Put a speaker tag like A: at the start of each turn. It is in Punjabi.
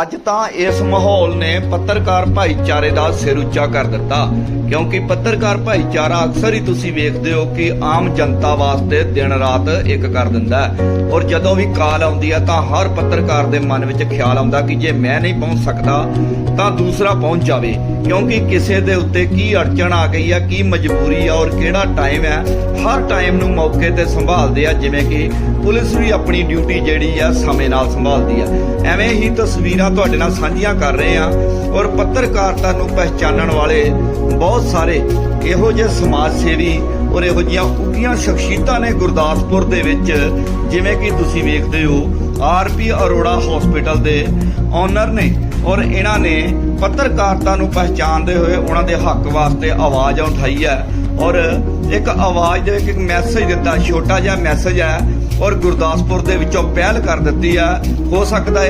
A: ਅੱਜ ਤਾਂ ਇਸ ਮਾਹੌਲ ਨੇ ਪੱਤਰਕਾਰ ਭਾਈਚਾਰੇ ਦਾ ਸਿਰ ਉੱਚਾ ਕਰ ਦਿੱਤਾ। ਕਿਉਂਕਿ ਪੱਤਰਕਾਰ ਭਾਈਚਾਰਾ ਅਕਸਰ ਹੀ ਤੁਸੀਂ ਵੇਖਦੇ ਹੋ ਕਿ ਆਮ ਜਨਤਾ ਵਾਸਤੇ ਦਿਨ ਰਾਤ ਇੱਕ ਕਰ ਦਿੰਦਾ ਔਰ ਜਦੋਂ ਵੀ ਕਾਲ ਆਉਂਦੀ ਹੈ ਤਾਂ ਹਰ ਪੱਤਰਕਾਰ ਦੇ ਮਨ ਵਿੱਚ ਖਿਆਲ ਆਉਂਦਾ ਕਿ ਜੇ ਮੈਂ ਨਹੀਂ ਪਹੁੰਚ ਸਕਦਾ, ਤਾਂ ਦੂਸਰਾ ਪਹੁੰਚ ਜਾਵੇ। ਕਿਉਂਕਿ ਕਿਸੇ ਦੇ ਉੱਤੇ ਕੀ ਅੜਚਣ ਆ ਗਈ ਹੈ, ਕੀ ਮਜਬੂਰੀ ਹੈ ਔਰ ਕਿਹੜਾ ਟਾਈਮ ਹੈ, ਹਰ ਟਾਈਮ ਨੂੰ ਮੌਕੇ ਤੇ ਸੰਭਾਲਦੇ ਆ। ਜਿਵੇਂ ਕਿ ਪੁਲਿਸ ਵੀ ਆਪਣੀ ਡਿਊਟੀ ਜਿਹੜੀ ਆ ਸਮੇਂ ਨਾਲ ਸੰਭਾਲਦੀ ਆ ਐਵੇਂ ਹੀ ਤਸਵੀਰ ਤੁਹਾਡੇ ਨਾਲ ਸਾਂਝੀਆਂ ਕਰ ਰਹੇ ਹਾਂ ਔਰ ਪੱਤਰਕਾਰਤਾ ਨੂੰ ਪਹਿਚਾਨਣ ਵਾਲੇ ਬਹੁਤ ਸਾਰੇ ਇਹੋ ਜਿਹੇ ਸਮਾਜ ਸੇਵੀ ਔਰ ਇਹੋ ਜਿਹੀਆਂ ਉੱਗੀਆਂ ਸ਼ਖਸੀਅਤਾਂ ਨੇ ਗੁਰਦਾਸਪੁਰ ਦੇ ਵਿੱਚ, ਜਿਵੇਂ ਕਿ ਤੁਸੀਂ ਵੇਖਦੇ ਹੋ ਆਰਪੀ ਅਰੋੜਾ ਹਸਪੀਟਲ ਦੇ ਓਨਰ ਨੇ ਔਰ ਇਹਨਾਂ ਨੇ ਪੱਤਰਕਾਰਤਾ ਨੂੰ ਪਹਿਚਾਨਦੇ ਹੋਏ ਉਹਨਾਂ ਦੇ ਹੱਕ ਵਾਸਤੇ ਆਵਾਜ਼ ਉਠਾਈ ਹੈ ਔਰ ਇੱਕ ਆਵਾਜ਼ ਦੇ ਇੱਕ ਮੈਸੇਜ ਦਿੱਤਾ, ਛੋਟਾ ਜਿਹਾ ਮੈਸੇਜ ਹੈ ਔਰ ਗੁਰਦਾਸਪੁਰ ਦੇ ਵਿੱਚੋਂ ਪਹਿਲ ਕਰ ਦਿੱਤੀ ਹੈ। ਹੋ ਸਕਦਾ